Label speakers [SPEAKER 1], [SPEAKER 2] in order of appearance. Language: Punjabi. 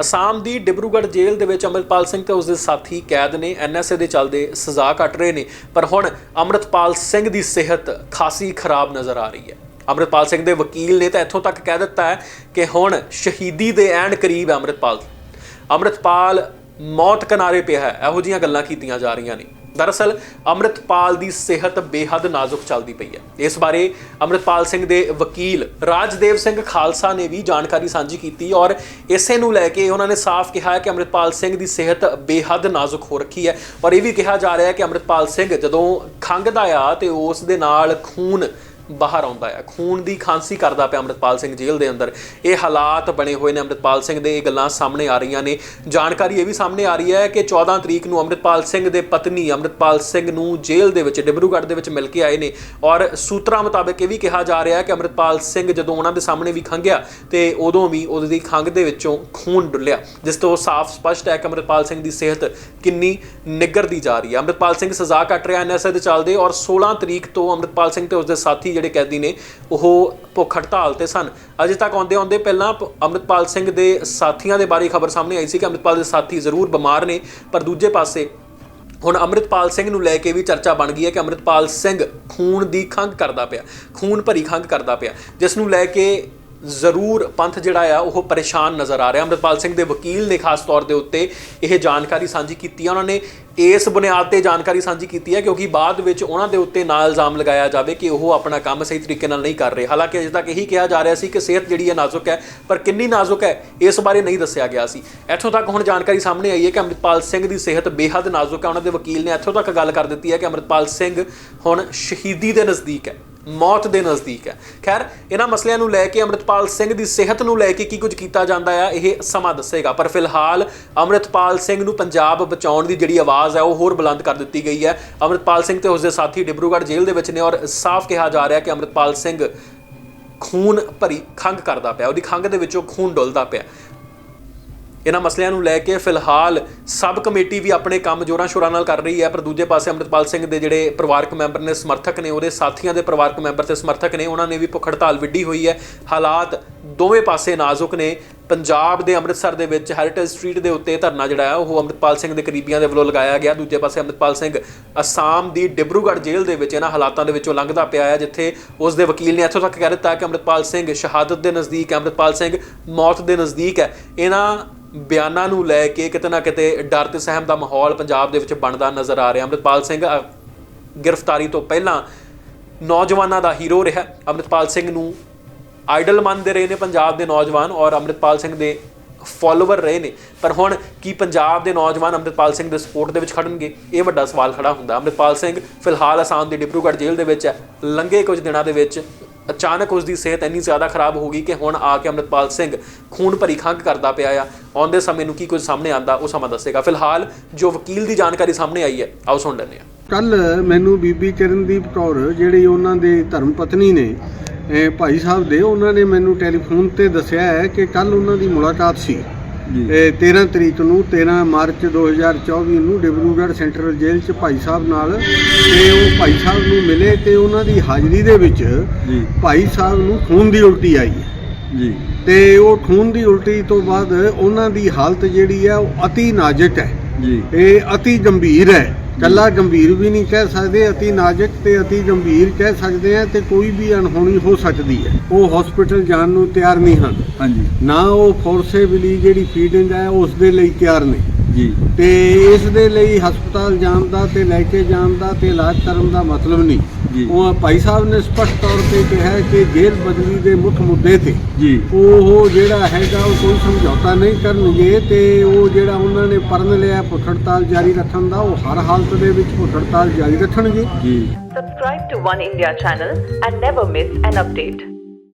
[SPEAKER 1] ਅਸਾਮ ਦੀ ਡਿਬਰੂਗੜ੍ਹ ਜੇਲ੍ਹ ਦੇ ਵਿੱਚ ਅੰਮ੍ਰਿਤਪਾਲ ਸਿੰਘ ਤੇ ਉਸਦੇ ਸਾਥੀ ਕੈਦ ਨੇ ਐਨਐਸਏ ਦੇ ਚੱਲਦੇ ਸਜ਼ਾ ਕੱਟ ਰਹੇ ਨੇ। ਪਰ ਹੁਣ ਅੰਮ੍ਰਿਤਪਾਲ ਸਿੰਘ ਦੀ ਸਿਹਤ ਖਾਸੀ ਖਰਾਬ ਨਜ਼ਰ ਆ ਰਹੀ ਹੈ। ਅੰਮ੍ਰਿਤਪਾਲ ਸਿੰਘ ਦੇ ਵਕੀਲ ਨੇ ਤਾਂ ਇੱਥੋਂ ਤੱਕ ਕਹਿ ਦਿੱਤਾ ਹੈ ਕਿ ਹੁਣ ਸ਼ਹੀਦੀ ਦੇ ਐਨ ਕਰੀਬ ਹੈ ਅੰਮ੍ਰਿਤਪਾਲ। ਅੰਮ੍ਰਿਤਪਾਲ ਮੌਤ ਕਿਨਾਰੇ ਪਿਆ ਹੈ। ਇਹੋ ਜੀਆਂ ਗੱਲਾਂ ਕੀਤੀਆਂ ਜਾ ਰਹੀਆਂ ਨੇ। ਦਰਅਸਲ ਅੰਮ੍ਰਿਤਪਾਲ ਦੀ ਸਿਹਤ ਬੇਹੱਦ ਨਾਜ਼ੁਕ ਚੱਲਦੀ ਪਈ ਹੈ। ਇਸ ਬਾਰੇ ਅੰਮ੍ਰਿਤਪਾਲ ਸਿੰਘ ਦੇ ਵਕੀਲ ਰਾਜਦੇਵ ਸਿੰਘ ਖਾਲਸਾ ਨੇ ਵੀ ਜਾਣਕਾਰੀ ਸਾਂਝੀ ਕੀਤੀ ਔਰ ਇਸੇ ਨੂੰ ਲੈ ਕੇ ਉਹਨਾਂ ਨੇ ਸਾਫ਼ ਕਿਹਾ ਕਿ ਅੰਮ੍ਰਿਤਪਾਲ ਸਿੰਘ ਦੀ ਸਿਹਤ ਬੇਹੱਦ ਨਾਜ਼ੁਕ ਹੋ ਰੱਖੀ ਹੈ। ਔਰ ਇਹ ਵੀ ਕਿਹਾ ਜਾ ਰਿਹਾ ਹੈ ਕਿ ਅੰਮ੍ਰਿਤਪਾਲ ਸਿੰਘ ਜਦੋਂ ਖੰਘਦਾ ਆ ਤੇ ਉਸ ਦੇ ਨਾਲ ਖੂਨ ਬਾਹਰ ਆਉਂਦਾ ਹੈ। ਖੂਨ ਦੀ ਖਾਂਸੀ ਕਰਦਾ ਪਿਆ ਅੰਮ੍ਰਿਤਪਾਲ ਸਿੰਘ ਜੇਲ੍ਹ ਦੇ ਅੰਦਰ। ਇਹ ਹਾਲਾਤ ਬਣੇ ਹੋਏ ਨੇ ਅੰਮ੍ਰਿਤਪਾਲ ਸਿੰਘ ਦੇ। ਇਹ ਗੱਲਾਂ ਸਾਹਮਣੇ ਆ ਰਹੀਆਂ ਨੇ। ਜਾਣਕਾਰੀ ਇਹ ਵੀ ਸਾਹਮਣੇ ਆ ਰਹੀ ਹੈ ਕਿ 14 ਤਰੀਕ ਨੂੰ ਅੰਮ੍ਰਿਤਪਾਲ ਸਿੰਘ ਦੇ ਪਤਨੀ ਅੰਮ੍ਰਿਤਪਾਲ ਸਿੰਘ ਨੂੰ ਜੇਲ੍ਹ ਦੇ ਵਿੱਚ, ਡਿਬਰੂਗੜ੍ਹ ਦੇ ਵਿੱਚ ਮਿਲ ਕੇ ਆਏ ਨੇ। ਔਰ ਸੂਤਰਾਂ ਮੁਤਾਬਕ ਇਹ ਵੀ ਕਿਹਾ ਜਾ ਰਿਹਾ ਹੈ ਕਿ ਅੰਮ੍ਰਿਤਪਾਲ ਸਿੰਘ ਜਦੋਂ ਉਹਨਾਂ ਦੇ ਸਾਹਮਣੇ ਵੀ ਖੰਗਿਆ ਤੇ ਉਦੋਂ ਵੀ ਉਹਦੀ ਖੰਗ ਦੇ ਵਿੱਚੋਂ ਖੂਨ ਡੁੱਲਿਆ। ਜਿਸ ਤੋਂ ਸਾਫ਼ ਸਪਸ਼ਟ ਹੈ ਕਿ ਅੰਮ੍ਰਿਤਪਾਲ ਸਿੰਘ ਦੀ ਸਿਹਤ ਕਿੰਨੀ ਨਿੱਘਰਦੀ ਜਾ ਰਹੀ ਹੈ। ਅੰਮ੍ਰਿਤਪਾਲ ਸਿੰਘ ਸਜ਼ਾ ਕੱਟ ਰਿਹਾ ਐਨਐਸਏ ਦੇ ਚੱਲਦੇ ਔਰ 16 ਤਰੀਕ ਤੋਂ ਅੰਮ੍ਰਿਤਪਾਲ ਸਿੰਘ ਤੇ ਉਸਦੇ ਸਾਥੀ ਜਿਹੜੇ ਕੈਦੀ ਨੇ, ਉਹ ਭੁੱਖ ਹੜਤਾਲ ਤੇ ਸਨ। ਅਜੇ ਤੱਕ ਆਉਂਦੇ ਆਉਂਦੇ ਪਹਿਲਾਂ ਪ- ਅੰਮ੍ਰਿਤਪਾਲ ਸਿੰਘ ਦੇ ਸਾਥੀਆਂ ਦੇ ਬਾਰੇ ਖਬਰ ਸਾਹਮਣੇ ਆਈ ਸੀ ਕਿ ਅੰਮ੍ਰਿਤਪਾਲ ਦੇ ਸਾਥੀ ਜ਼ਰੂਰ ਬਿਮਾਰ ਨੇ, ਪਰ ਦੂਜੇ ਪਾਸੇ ਹੁਣ ਅੰਮ੍ਰਿਤਪਾਲ ਸਿੰਘ ਨੂੰ ਲੈ ਕੇ ਵੀ ਚਰਚਾ ਬਣ ਗਈ ਹੈ ਕਿ ਅੰਮ੍ਰਿਤਪਾਲ ਸਿੰਘ ਖੂਨ ਦੀ ਖੰਘ ਕਰਦਾ ਪਿਆ, ਖੂਨ ਭਰੀ ਖੰਘ ਕਰਦਾ ਪਿਆ, ਜਿਸ ਨੂੰ ਲੈ ਕੇ ਜ਼ਰੂਰ ਪੰਥ ਜਿਹੜਾ ਆ, ਉਹ ਪਰੇਸ਼ਾਨ ਨਜ਼ਰ ਆ ਰਿਹਾ। ਅੰਮ੍ਰਿਤਪਾਲ ਸਿੰਘ ਦੇ ਵਕੀਲ ਨੇ ਖਾਸ ਤੌਰ ਦੇ ਉੱਤੇ ਇਹ ਜਾਣਕਾਰੀ ਸਾਂਝੀ ਕੀਤੀ ਹੈ ਉਹਨਾਂ ਨੇ ਇਸ ਬੁਨਿਆਦ ਤੇ ਜਾਣਕਾਰੀ ਸਾਂਝੀ ਕੀਤੀ ਹੈ ਕਿਉਂਕਿ ਬਾਅਦ ਵਿੱਚ ਉਹਨਾਂ ਦੇ ਉੱਤੇ ਨਾ ਇਲਜ਼ਾਮ ਲਗਾਇਆ ਜਾਵੇ ਕਿ ਉਹ ਆਪਣਾ ਕੰਮ ਸਹੀ ਤਰੀਕੇ ਨਾਲ ਨਹੀਂ ਕਰ ਰਹੇ। ਹਾਲਾਂਕਿ ਅਜੇ ਤੱਕ ਇਹੀ ਕਿਹਾ ਜਾ ਰਿਹਾ ਸੀ ਕਿ ਸਿਹਤ ਜਿਹੜੀ ਹੈ ਨਾਜ਼ੁਕ ਹੈ, ਪਰ ਕਿੰਨੀ ਨਾਜ਼ੁਕ ਹੈ, ਇਸ ਬਾਰੇ ਨਹੀਂ ਦੱਸਿਆ ਗਿਆ ਸੀ। ਇੱਥੋਂ ਤੱਕ ਹੁਣ ਜਾਣਕਾਰੀ ਸਾਹਮਣੇ ਆਈ ਹੈ ਕਿ ਅੰਮ੍ਰਿਤਪਾਲ ਸਿੰਘ ਦੀ ਸਿਹਤ ਬੇਹੱਦ ਨਾਜ਼ੁਕ ਹੈ। ਉਹਨਾਂ ਦੇ ਵਕੀਲ ਨੇ ਇੱਥੋਂ ਤੱਕ ਗੱਲ ਕਰ ਦਿੱਤੀ ਹੈ ਕਿ ਅੰਮ੍ਰਿਤਪਾਲ ਸਿੰਘ ਹੁਣ ਸ਼ਹੀਦੀ ਦੇ ਨਜ਼ਦੀਕ ਹੈ। ਮੌਤ ਦੇ ਨਜ਼ਦੀਕ ਹੈ। ਖੈਰ, ਇਹਨਾਂ ਮਸਲਿਆਂ ਨੂੰ ਲੈ ਕੇ ਅੰਮ੍ਰਿਤਪਾਲ ਸਿੰਘ ਦੀ ਸਿਹਤ ਨੂੰ ਲੈ ਕੇ ਕੀ ਕੁਝ ਕੀਤਾ ਜਾਂਦਾ ਹੈ ਇਹ ਸਮਾਂ ਦੱਸੇਗਾ। ਪਰ ਫਿਲਹਾਲ ਅੰਮ੍ਰਿਤਪਾਲ ਸਿੰਘ ਨੂੰ ਪੰਜਾਬ ਬਚਾਉਣ ਦੀ ਜਿਹੜੀ ਆਵਾਜ਼ ਹੈ, ਉਹ ਹੋਰ ਬੁਲੰਦ ਕਰ ਦਿੱਤੀ ਗਈ ਹੈ। ਅੰਮ੍ਰਿਤਪਾਲ ਸਿੰਘ ਤੇ ਉਸਦੇ ਸਾਥੀ ਡਿਬਰੂਗੜ੍ਹ ਜੇਲ੍ਹ ਦੇ ਵਿੱਚ ਨੇ ਔਰ ਸਾਫ਼ ਕਿਹਾ ਜਾ ਰਿਹਾ ਕਿ ਅੰਮ੍ਰਿਤਪਾਲ ਸਿੰਘ ਖੂਨ ਭਰੀ ਖੰਘ ਕਰਦਾ ਪਿਆ। ਉਹਦੀ ਖੰਘ ਦੇ ਵਿੱਚੋਂ ਖੂਨ ਡੁੱਲਦਾ ਪਿਆ। ਇਹਨਾਂ ਮਸਲਿਆਂ ਨੂੰ ਲੈ ਕੇ ਫਿਲਹਾਲ ਸਬ ਕਮੇਟੀ ਵੀ ਆਪਣੇ ਕੰਮ ਜੋਰਾਂ ਸ਼ੋਰਾਂ ਨਾਲ ਕਰ ਰਹੀ ਹੈ, ਪਰ ਦੂਜੇ ਪਾਸੇ ਅੰਮ੍ਰਿਤਪਾਲ ਸਿੰਘ ਦੇ ਜਿਹੜੇ ਪਰਿਵਾਰਕ ਮੈਂਬਰ ਨੇ, ਸਮਰਥਕ ਨੇ, ਉਹਦੇ ਸਾਥੀਆਂ ਦੇ ਪਰਿਵਾਰਕ ਮੈਂਬਰ ਤੇ ਸਮਰਥਕ ਨੇ, ਉਹਨਾਂ ਨੇ ਵੀ ਭੁੱਖ ਹੜਤਾਲ ਵਿੱਢੀ ਹੋਈ ਹੈ। ਹਾਲਾਤ ਦੋਵੇਂ ਪਾਸੇ ਨਾਜ਼ੁਕ ਨੇ। ਪੰਜਾਬ ਦੇ ਅੰਮ੍ਰਿਤਸਰ ਦੇ ਵਿੱਚ ਹੈਰੀਟੇਜ ਸਟਰੀਟ ਦੇ ਉੱਤੇ ਧਰਨਾ ਜਿਹੜਾ ਹੈ, ਉਹ ਅੰਮ੍ਰਿਤਪਾਲ ਸਿੰਘ ਦੇ ਕਰੀਬੀਆਂ ਦੇ ਵੱਲੋਂ ਲਗਾਇਆ ਗਿਆ। ਦੂਜੇ ਪਾਸੇ ਅੰਮ੍ਰਿਤਪਾਲ ਸਿੰਘ ਅਸਾਮ ਦੀ ਡਿਬਰੂਗੜ੍ਹ ਜੇਲ੍ਹ ਦੇ ਵਿੱਚ ਇਹਨਾਂ ਹਾਲਾਤਾਂ ਦੇ ਵਿੱਚੋਂ ਲੰਘਦਾ ਪਿਆ ਹੈ, ਜਿੱਥੇ ਉਸ ਦੇ ਵਕੀਲ ਨੇ ਇੱਥੋਂ ਤੱਕ ਕਹਿ ਦਿੱਤਾ ਕਿ ਅੰਮ੍ਰਿਤਪਾਲ ਸਿੰਘ ਸ਼ਹਾਦਤ ਦੇ ਨਜ਼ਦੀਕ ਹੈ, ਅੰਮ੍ਰਿਤਪਾਲ ਸਿੰਘ ਮੌਤ ਦੇ ਨਜ਼ਦੀਕ ਹੈ। ਇਹਨਾਂ ਬਿਆਨਾਂ ਨੂੰ ਲੈ ਕੇ ਕਿਤੇ ਨਾ ਕਿਤੇ ਡਰ ਤੇ ਸਹਿਮ ਦਾ ਮਾਹੌਲ ਪੰਜਾਬ ਦੇ ਵਿੱਚ ਬਣਦਾ ਨਜ਼ਰ ਆ ਰਿਹਾ। ਅੰਮ੍ਰਿਤਪਾਲ ਸਿੰਘ ਗ੍ਰਿਫਤਾਰੀ ਤੋਂ ਪਹਿਲਾਂ ਨੌਜਵਾਨਾਂ ਦਾ ਹੀਰੋ ਰਿਹਾ। ਅੰਮ੍ਰਿਤਪਾਲ ਸਿੰਘ ਨੂੰ ਆਈਡਲ ਮੰਨਦੇ ਰਹੇ ਨੇ ਪੰਜਾਬ ਦੇ ਨੌਜਵਾਨ ਔਰ ਅੰਮ੍ਰਿਤਪਾਲ ਸਿੰਘ ਦੇ ਫਾਲੋਅਰ ਰਹੇ ਨੇ। ਪਰ ਹੁਣ ਕੀ ਪੰਜਾਬ ਦੇ ਨੌਜਵਾਨ ਅੰਮ੍ਰਿਤਪਾਲ ਸਿੰਘ ਦੇ ਸਪੋਰਟ ਦੇ ਵਿੱਚ ਖੜਨਗੇ? ਇਹ ਵੱਡਾ ਸਵਾਲ ਖੜਾ ਹੁੰਦਾ। ਅੰਮ੍ਰਿਤਪਾਲ ਸਿੰਘ ਫਿਲਹਾਲ ਅਸਾਮ ਦੀ ਡਿਬਰੂਗੜ੍ਹ ਜੇਲ੍ਹ ਦੇ ਵਿੱਚ ਹੈ। ਲੰਘੇ ਕੁਝ ਦਿਨਾਂ ਦੇ ਵਿੱਚ ਅਚਾਨਕ ਉਸ ਦੀ ਸਿਹਤ ਇੰਨੀ ਜ਼ਿਆਦਾ ਖਰਾਬ ਹੋ ਗਈ ਕਿ ਹੁਣ ਆ ਕੇ ਅੰਮ੍ਰਿਤਪਾਲ ਸਿੰਘ ਖੂਨ ਭਰੀ ਖੰਘ ਕਰਦਾ ਪਿਆ ਆ। ਆਉਂਦੇ ਸਮੇਂ ਨੂੰ ਕੀ ਕੁਝ ਸਾਹਮਣੇ ਆਂਦਾ ਉਹ ਸਮਾਂ ਦੱਸੇਗਾ। ਫਿਲਹਾਲ ਜੋ ਵਕੀਲ ਦੀ ਜਾਣਕਾਰੀ ਸਾਹਮਣੇ ਆਈ ਹੈ, ਆਓ ਸੁਣ ਲੈਂਦੇ ਹਾਂ।
[SPEAKER 2] ਕੱਲ ਮੈਨੂੰ ਬੀਬੀ ਚਰਨਦੀਪ ਕੌਰ, ਜਿਹੜੀ ਉਹਨਾਂ ਦੇ ਧਰਮ ਪਤਨੀ ਨੇ ਇਹ ਭਾਈ ਸਾਹਿਬ ਦੇ ਉਹਨਾਂ ਨੇ ਮੈਨੂੰ ਟੈਲੀਫੋਨ ਤੇ ਦੱਸਿਆ ਹੈ ਕਿ ਕੱਲ ਉਹਨਾਂ ਦੀ ਮੁਲਾਕਾਤ ਸੀ। ਇਹ 13 ਤਰੀਕ ਨੂੰ 13 ਮਾਰਚ 2024 ਨੂੰ ਡਿਬਰੂਗੜ੍ਹ ਸੈਂਟਰਲ ਜੇਲ੍ਹ 'ਚ ਭਾਈ ਸਾਹਿਬ ਨਾਲ ਤੇ ਉਹ ਭਾਈ ਸਾਹਿਬ ਨੂੰ ਮਿਲੇ ਤੇ ਉਹਨਾਂ ਦੀ ਹਾਜ਼ਰੀ ਦੇ ਵਿੱਚ ਭਾਈ ਸਾਹਿਬ ਨੂੰ ਖੂਨ ਦੀ ਉਲਟੀ ਆਈ। ਹੈ
[SPEAKER 3] ਜੀ।
[SPEAKER 2] ਤੇ ਉਹ ਖੂਨ ਦੀ ਉਲਟੀ ਤੋਂ ਬਾਅਦ ਉਹਨਾਂ ਦੀ ਹਾਲਤ ਜਿਹੜੀ ਹੈ ਉਹ ਅਤੀ ਨਾਜ਼ੁਕ ਹੈ।
[SPEAKER 3] ਜੀ।
[SPEAKER 2] ਇਹ ਅਤੀ ਗੰਭੀਰ ਹੈ। ਕੱਲਾ ਗੰਭੀਰ ਵੀ ਨਹੀਂ ਕਹਿ ਸਕਦੇ ਅਤੀ ਨਾਜ਼ੁਕ ਤੇ ਅਤੀ ਗੰਭੀਰ ਕਹਿ ਸਕਦੇ ਆ ਤੇ ਕੋਈ ਵੀ ਅਣਹੋਣੀ ਹੋ ਸਕਦੀ ਹੈ। ਉਹ ਹਸਪੀਟਲ ਜਾਣ ਨੂੰ ਤਿਆਰ ਨਹੀਂ ਹਨ।
[SPEAKER 3] ਹਾਂਜੀ।
[SPEAKER 2] ਨਾ ਉਹ ਫੋਰਸੇਬਲੀ ਜਿਹੜੀ ਫੀਡਿੰਗ ਹੈ ਉਸ ਦੇ ਲਈ ਤਿਆਰ ਨੇ।
[SPEAKER 3] ਜੀ।
[SPEAKER 2] ਤੇ ਇਸ ਦੇ ਲਈ ਹਸਪਤਾਲ ਜਾਣ ਦਾ ਤੇ ਲੈ ਕੇ ਜਾਣ ਦਾ ਤੇ ਇਲਾਜ ਕਰਨ ਦਾ ਮਤਲਬ
[SPEAKER 3] ਜੀ।
[SPEAKER 2] ਨਹੀਂ ਉਹ ਭਾਈ ਸਾਹਿਬ ਨੇ ਸਪਸ਼ਟ ਤੌਰ ਤੇ ਕਿਹਾ ਹੈ ਕਿ ਜੇਲ੍ਹ ਬਦਲੀ ਦੇ ਮੁੱਖ ਮੁੱਦੇ ਤੇ।
[SPEAKER 3] ਜੀ।
[SPEAKER 2] ਉਹ ਜਿਹੜਾ ਹੈਗਾ ਉਹ ਕੋਈ ਸਮਝੌਤਾ ਨਹੀਂ ਕਰਨਗੇ ਤੇ ਉਹ ਜਿਹੜਾ ਉਹਨਾਂ ਨੇ ਪਰਨ ਲਿਆ ਭੁੱਖ ਹੜਤਾਲ ਜਾਰੀ ਰੱਖਣ ਦਾ ਉਹ ਹਰ ਹਾਲਤ ਦੇ ਵਿੱਚ ਭੁੱਖ ਹੜਤਾਲ ਜਾਰੀ ਰੱਖਣਗੇ।
[SPEAKER 3] ਜੀ।
[SPEAKER 4] Subscribe to One India channel and never miss an update.